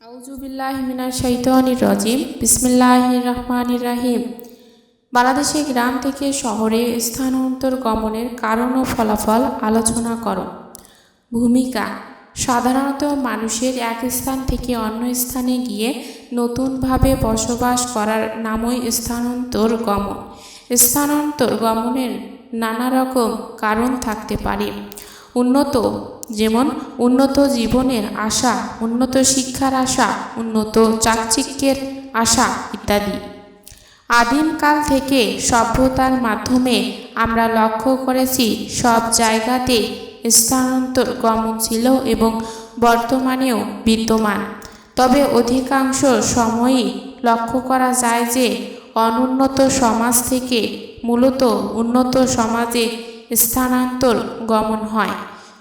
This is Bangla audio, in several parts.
আউজুবিল্লাহ মিনার শৈতানির রজিম। বিসমিল্লাহ রহমান রাহিম। বাংলাদেশে গ্রাম থেকে শহরে স্থানান্তর গমনের কারণ ও ফলাফল আলোচনা করো। ভূমিকা। সাধারণত মানুষের এক স্থান থেকে অন্য স্থানে গিয়ে নতুনভাবে বসবাস করার নামই স্থানান্তর গমন। স্থানান্তর গমনের নানা রকম কারণ থাকতে পারে। উন্নত যেমন উন্নত জীবনের আশা, উন্নত শিক্ষার আশা, উন্নত চাকচিক্যের আশা ইত্যাদি। আদিমকাল থেকে সভ্যতার মাধ্যমে আমরা লক্ষ্য করেছি সব জায়গাতে স্থানান্তর গমন ছিল এবং বর্তমানেও বিদ্যমান। তবে অধিকাংশ সময়ই লক্ষ্য করা যায় যে অনুন্নত সমাজ থেকে মূলত উন্নত সমাজে স্থানান্তর গমন হয়।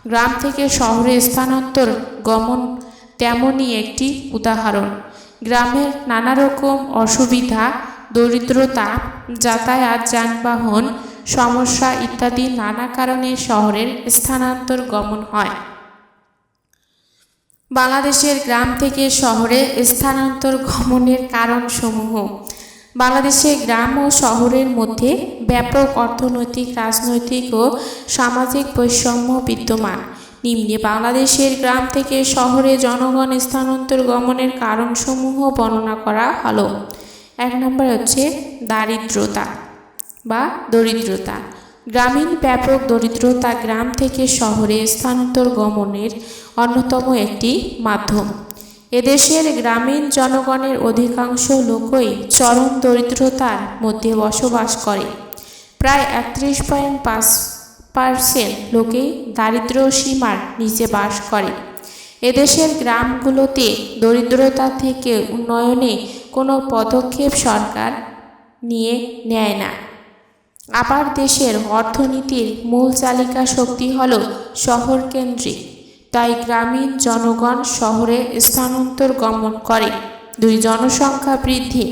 গ্রাম থেকে শহরে স্থানান্তর গমন তেমনই একটি উদাহরণ। গ্রামের নানা রকম অসুবিধা, দরিদ্রতা, যাতায়াত, যানবাহন, সমস্যা ইত্যাদি নানা কারণে শহরের স্থানান্তর গমন হয়। বাংলাদেশের গ্রাম থেকে শহরে স্থানান্তর গমনের কারণসমূহ বাংলাদেশে গ্রাম ও শহরের মধ্যে ব্যাপক অর্থনৈতিক, রাজনৈতিক ও সামাজিক বৈষম্য বিদ্যমান। নিম্নে বাংলাদেশের গ্রাম থেকে শহরে জনগণ স্থানান্তর গমনের কারণসমূহ বর্ণনা করা হলো। এক নম্বর হচ্ছে দারিদ্রতা বা দরিদ্রতা। গ্রামীণ ব্যাপক দরিদ্রতা গ্রাম থেকে শহরে স্থানান্তর গমনের অন্যতম একটি মাধ্যম। এদেশের গ্রামীণ জনগণের অধিকাংশ লোকই চরম দরিদ্রতার মধ্যে বসবাস করে। প্রায় একত্রিশ পয়েন্ট পাঁচ পার্সেন্ট লোকেই দারিদ্র সীমার নিচে বাস করে। এদেশের গ্রামগুলোতে দরিদ্রতা থেকে উন্নয়নে কোনো পদক্ষেপ সরকার নিয়ে নেয় না। আবার দেশের অর্থনীতির মূল চালিকা শক্তি হল শহর কেন্দ্রিক তাই গ্রামীণ জনগণ শহরে স্থানান্তর গমন করে। দুই জনসংখ্যা বৃদ্ধি।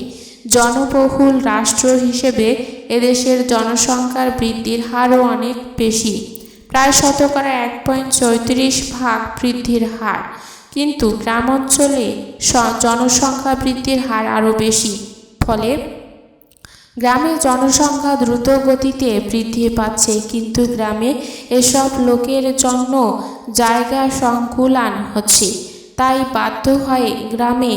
জনবহুল রাষ্ট্র হিসেবে এদেশের জনসংখ্যার বৃদ্ধির হারও অনেক বেশি। প্রায় শতকরা এক পয়েন্ট চৌত্রিশ ভাগ বৃদ্ধির হার। কিন্তু গ্রামাঞ্চলে জনসংখ্যা বৃদ্ধির হার আরও বেশি। ফলে গ্রামে জনসংখ্যা দ্রুত গতিতে বৃদ্ধি পাচ্ছে, কিন্তু গ্রামে এসব লোকের জন্য জায়গা সংকুলান হচ্ছে। তাই বাধ্য হয়ে গ্রামে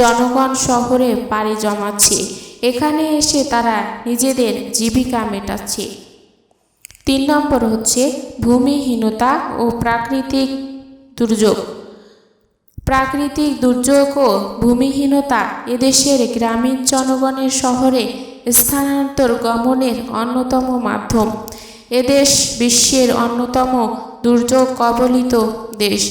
জনগণ শহরে পাড়ি জমাচ্ছে। এখানে এসে তারা নিজেদের জীবিকা মেটাচ্ছে। তিন নম্বর হচ্ছে ভূমিহীনতা ও প্রাকৃতিক দুর্যোগ। প্রাকৃতিক দুর্যোগ ও ভূমিহীনতা এদেশের গ্রামীণ জনগণের শহরে স্থানান্তর গমনের অন্যতম মাধ্যম। এদেশ বিশ্বের অন্যতম দুর্যোগ কবলিত দেশ।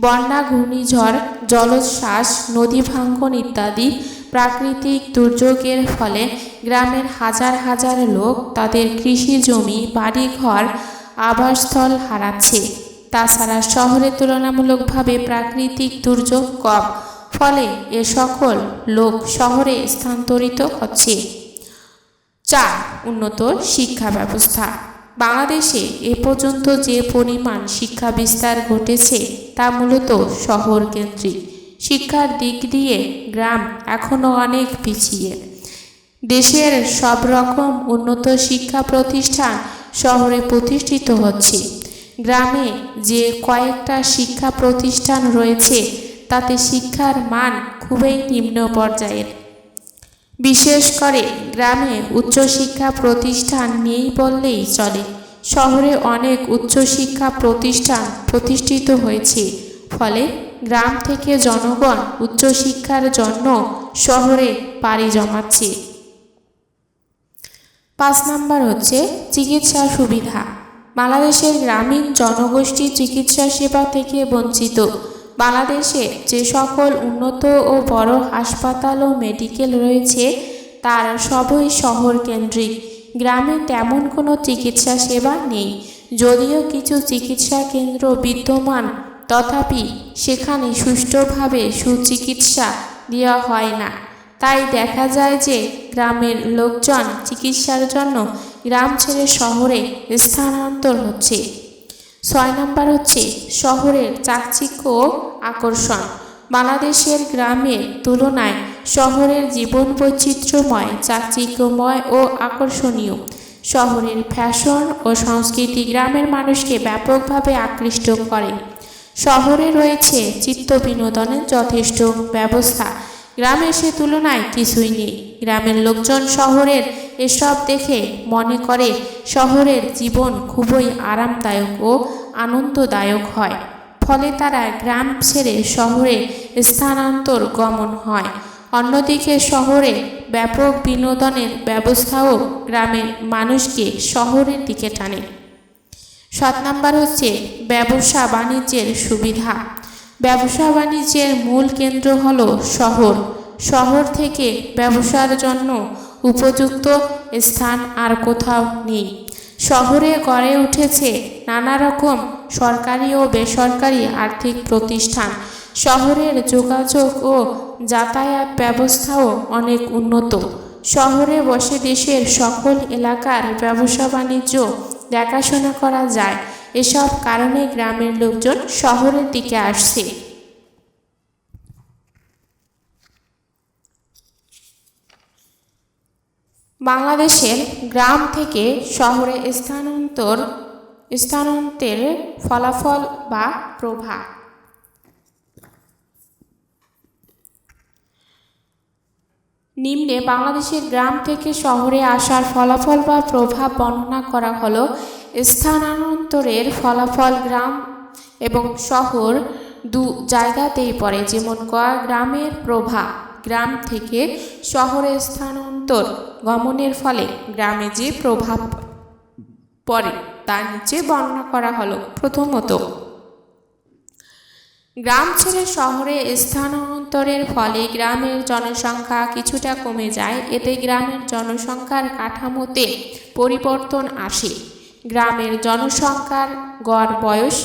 বন্যা, ঘূর্ণিঝড়, জলোচ্ছ্বাস, নদী ভাঙ্গন ইত্যাদি প্রাকৃতিক দুর্যোগের ফলে গ্রামের হাজার হাজার লোক তাদের কৃষি জমি, বাড়িঘর, আবাসস্থল হারাচ্ছে। তাছাড়া শহরে তুলনামূলকভাবে প্রাকৃতিক দুর্যোগ কম, ফলে এ সকল লোক শহরে স্থানান্তরিত হচ্ছে। চার উন্নত শিক্ষা ব্যবস্থা। বাংলাদেশে এ পর্যন্ত যে পরিমাণ শিক্ষা বিস্তার ঘটেছে তা মূলত শহর কেন্দ্রিক। শিক্ষার দিক দিয়ে গ্রাম এখনও অনেক পিছিয়ে। দেশের সব রকম উন্নত শিক্ষা প্রতিষ্ঠান শহরে প্রতিষ্ঠিত হচ্ছে। গ্রামে যে কয়েকটা শিক্ষা প্রতিষ্ঠান রয়েছে, তাতে শিক্ষার মান খুবই নিম্ন পর্যায়ের। বিশেষ করে গ্রামে উচ্চশিক্ষা প্রতিষ্ঠান নেই বললেই চলে। শহরে অনেক উচ্চশিক্ষা প্রতিষ্ঠান প্রতিষ্ঠিত হয়েছে। ফলে গ্রাম থেকে জনগণ উচ্চশিক্ষার জন্য শহরে পাড়ি জমাচ্ছে। পাঁচ নাম্বার হচ্ছে চিকিৎসা সুবিধা। বাংলাদেশের গ্রামীণ জনগোষ্ঠী চিকিৎসা সেবা থেকে বঞ্চিত। বাংলাদেশে যে সকল উন্নত ও বড় হাসপাতাল ও মেডিকেল রয়েছে, তার সবই শহর কেন্দ্রিক গ্রামে তেমন কোনো চিকিৎসা সেবা নেই। যদিও কিছু চিকিৎসা কেন্দ্র বিদ্যমান, তথাপি সেখানে সুষ্ঠুভাবে সুচিকিৎসা দেওয়া হয় না। তাই দেখা যায় যে গ্রামের লোকজন চিকিৎসার জন্য গ্রাম ছেড়ে শহরে স্থানান্তর হচ্ছে। ছয় নম্বর হচ্ছে শহরের চাকচিক্য ও আকর্ষণ। বাংলাদেশের গ্রামের তুলনায় শহরের জীবন বৈচিত্র্যময়, চাকচিক্যময় ও আকর্ষণীয়। শহরের ফ্যাশন ও সংস্কৃতি গ্রামের মানুষকে ব্যাপকভাবে আকৃষ্ট করে। শহরে রয়েছে চিত্ত বিনোদনের যথেষ্ট ব্যবস্থা। গ্রামের সে তুলনায় কিছুই নেই। গ্রামের লোকজন শহরের এসব দেখে মনে করে শহরের জীবন খুবই আরামদায়ক ও আনন্দদায়ক হয়। ফলে তারা গ্রাম ছেড়ে শহরে স্থানান্তর গমন হয়। অন্যদিকে শহরে ব্যাপক বিনোদনের ব্যবস্থাও গ্রামের মানুষকে শহরের দিকে টানে। সাত নাম্বার হচ্ছে ব্যবসা বাণিজ্যের সুবিধা। ব্যবসা বাণিজ্যের মূল কেন্দ্র হল শহর। শহর থেকে ব্যবসার জন্য উপযুক্ত স্থান আর কোথাও নেই। শহরে গড়ে উঠেছে নানা রকম সরকারি ও বেসরকারি আর্থিক প্রতিষ্ঠান। শহরের যোগাযোগ ও যাতায়াত ব্যবস্থাও অনেক উন্নত। শহরে বসে দেশের সকল এলাকার ব্যবসা বাণিজ্য দেখাশোনা করা যায়। এসব কারণে গ্রামের লোকজন শহরের দিকে আসছে। বাংলাদেশের গ্রাম থেকে শহরে স্থানান্তর স্থানান্তরের ফলাফল বা প্রভাব। নিম্নে বাংলাদেশের গ্রাম থেকে শহরে আসার ফলাফল বা প্রভাব বর্ণনা করা হলো স্থানান্তরের ফলাফল গ্রাম এবং শহর দু জায়গাতেই পড়ে, যেমন ক গ্রামের প্রভাব গ্রাম থেকে শহরে স্থানান্তর গমনের ফলে গ্রামে যে প্রভাব পড়ে, তার নিচে বর্ণনা করা হলো প্রথমত। গ্রাম ছেড়ে শহরে স্থানান্তরের ফলে গ্রামের জনসংখ্যা কিছুটা কমে যায়, এতে গ্রামের জনসংখ্যার কাঠামোতে পরিবর্তন আসে। গ্রামের জনসংখ্যার গড় বয়স,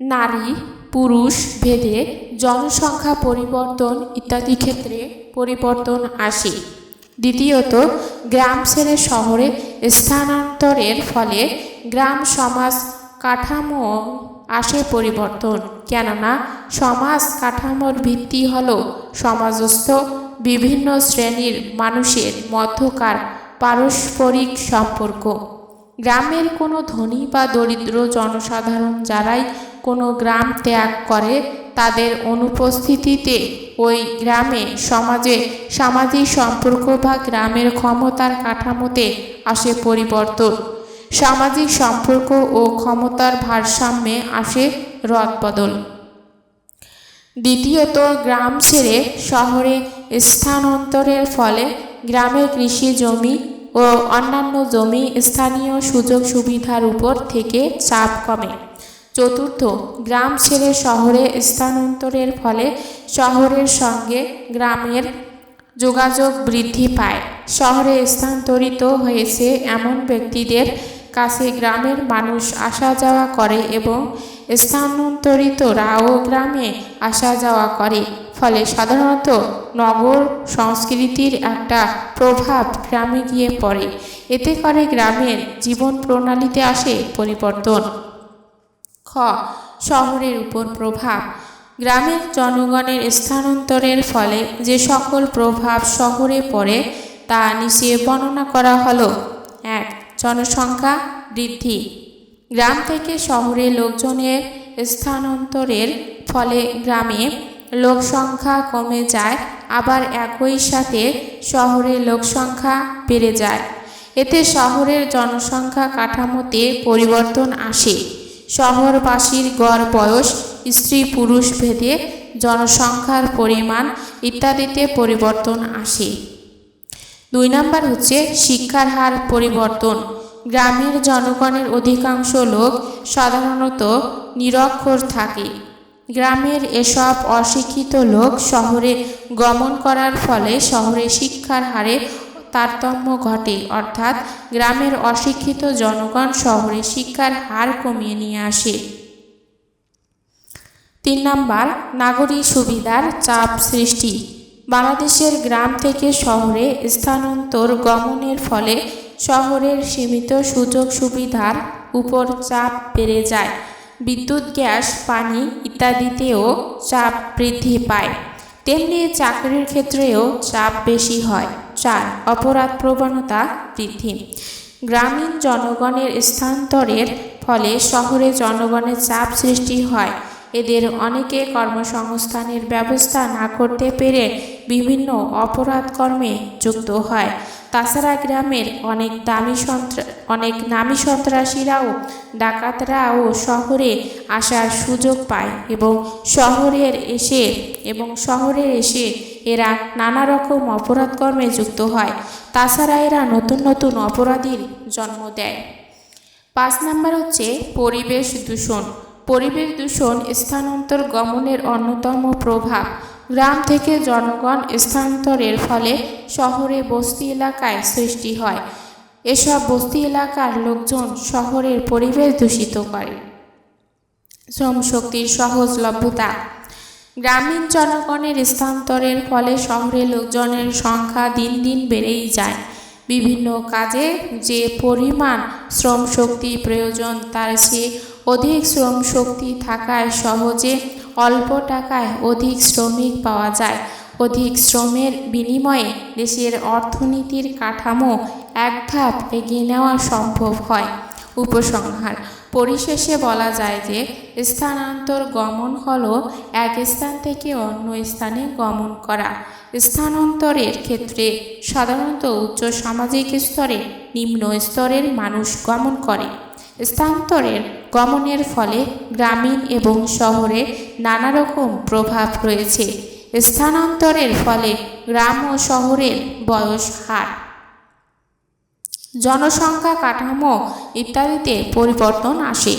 নারী, পুরুষ ভেদে জনসংখ্যা পরিবর্তন ইত্যাদি ক্ষেত্রে পরিবর্তন আসে। দ্বিতীয়ত, গ্রাম ছেড়ে শহরে স্থানান্তরের ফলে গ্রাম সমাজ কাঠামো আসে পরিবর্তন। কেননা, সমাজ কাঠামোর ভিত্তি হল সমাজস্থ বিভিন্ন শ্রেণির মানুষের মধ্যকার পারস্পরিক সম্পর্ক। গ্রামের কোনো ধনী বা দরিদ্র জনসাধারণ যারাই কোনো গ্রাম ত্যাগ করে, তাদের অনুপস্থিতিতে ওই গ্রামে সমাজে সামাজিক সম্পর্ক বা গ্রামের ক্ষমতার কাঠামোতে আসে পরিবর্তন। সামাজিক সম্পর্ক ও ক্ষমতার ভারসাম্যে আসে রদবদল। দ্বিতীয়ত, গ্রাম ছেড়ে শহরে স্থানান্তরের ফলে গ্রামের কৃষি জমি ও অন্যান্য জমি স্থানীয় সুযোগ সুবিধার উপর থেকে চাপ কমে। চতুর্থ, গ্রাম ছেড়ে শহরে স্থানান্তরের ফলে শহরের সঙ্গে গ্রামের যোগাযোগ বৃদ্ধি পায়। শহরে স্থানান্তরিত হয়েছে এমন ব্যক্তিদের কাছে গ্রামের মানুষ আসা যাওয়া করে এবং স্থানান্তরিতরাও গ্রামে আসা যাওয়া করে। ফলে সাধারণত নগর সংস্কৃতির একটা প্রভাব গ্রামে গিয়ে পড়ে। এতে করে গ্রামের জীবন প্রণালীতে আসে পরিবর্তন। খ, শহরের উপর প্রভাব। গ্রামের জনগণের স্থানান্তরের ফলে যে সকল প্রভাব শহরে পড়ে, তা নিচে বর্ণনা করা হলো। এক, জনসংখ্যা বৃদ্ধি। গ্রাম থেকে শহরে লোকজনের স্থানান্তরের ফলে গ্রামে লোকসংখ্যা কমে যায়, আবার একই সাথে শহরে লোকসংখ্যা বেড়ে যায়। এতে শহরের জনসংখ্যা কাঠামোতে পরিবর্তন আসে। শহরবাসীর গড় বয়স, স্ত্রী পুরুষ ভেদে জনসংখ্যার পরিমাণ ইত্যাদিতে পরিবর্তন আসে। দুই নাম্বার হচ্ছে শিক্ষার হার পরিবর্তন। গ্রামের জনগণের অধিকাংশ লোক সাধারণত নিরক্ষর থাকে। গ্রামের এসব অশিক্ষিত লোক শহরে গমন করার ফলে শহরে শিক্ষার হারে তারতম্য ঘটে। অর্থাৎ গ্রামের অশিক্ষিত জনগণ শহরে শিক্ষার হার কমিয়ে নিয়ে আসে। তিন নাম্বার, নাগরিক সুবিধার চাপ সৃষ্টি। বাংলাদেশের গ্রাম থেকে শহরে স্থানান্তর গমনের ফলে শহরের সীমিত সুযোগ সুবিধার উপর চাপ বেড়ে যায়। বিদ্যুৎ, গ্যাস, পানি ইত্যাদিতেও চাপ বৃদ্ধি পায়। তেমনি চাকরির ক্ষেত্রেও চাপ বেশি হয়। চার, অপরাধ প্রবণতা বৃদ্ধি। গ্রামীণ জনগণের স্থানান্তরের ফলে শহরে জনগণের চাপ সৃষ্টি হয়। এদের অনেকে কর্মসংস্থানের ব্যবস্থা না করতে পেরে বিভিন্ন অপরাধ কর্মে যুক্ত হয়। তাছাড়া গ্রামের অনেক দামি সন্ত্রা, অনেক নামী সন্ত্রাসীরাও ডাকাতরাও শহরে আসার সুযোগ পায় এবং শহরের এসে, এবং শহরে এসে এরা নানা রকম অপরাধ কর্মে যুক্ত হয়। তাছাড়া এরা নতুন নতুন অপরাধীর জন্ম দেয়। পাঁচ নাম্বার হচ্ছে পরিবেশ দূষণ। পরিবেশ দূষণ স্থানান্তর গমনের অন্যতম প্রভাব। গ্রাম থেকে জনগণ স্থানান্তরের ফলে শহরে বস্তি এলাকায় সৃষ্টি হয়। এসব বস্তি এলাকার লোকজন শহরের পরিবেশ দূষিত করে। শ্রম শক্তির সহজলভ্যতা। গ্রামীণ জনগণের স্থানান্তরের ফলে শহরে লোকজনের সংখ্যা দিন দিন বেড়েই যায়। বিভিন্ন কাজে যে পরিমাণ শ্রম শক্তি প্রয়োজন, তার চেয়ে অধিক শ্রম শক্তি থাকায় সহজে অল্প টাকায় অধিক শ্রমিক পাওয়া যায়। অধিক শ্রমের বিনিময়ে দেশের অর্থনীতির কাঠামো এক ধাপ এগিয়ে নেওয়া সম্ভব হয়। উপসংহার, পরিশেষে বলা যায় যে স্থানান্তর গমন হল এক স্থান থেকে অন্য স্থানে গমন করা। স্থানান্তরের ক্ষেত্রে সাধারণত উচ্চ সামাজিক স্তরে নিম্ন স্তরের মানুষ গমন করে। স্থানান্তরের গমনের ফলে গ্রামীণ এবং শহরে নানা রকম প্রভাব রয়েছে। স্থানান্তরের ফলে গ্রাম ও শহরের বয়স হার। জনসংখ্যা কাঠামো ইত্যাদিতে পরিবর্তন আসে।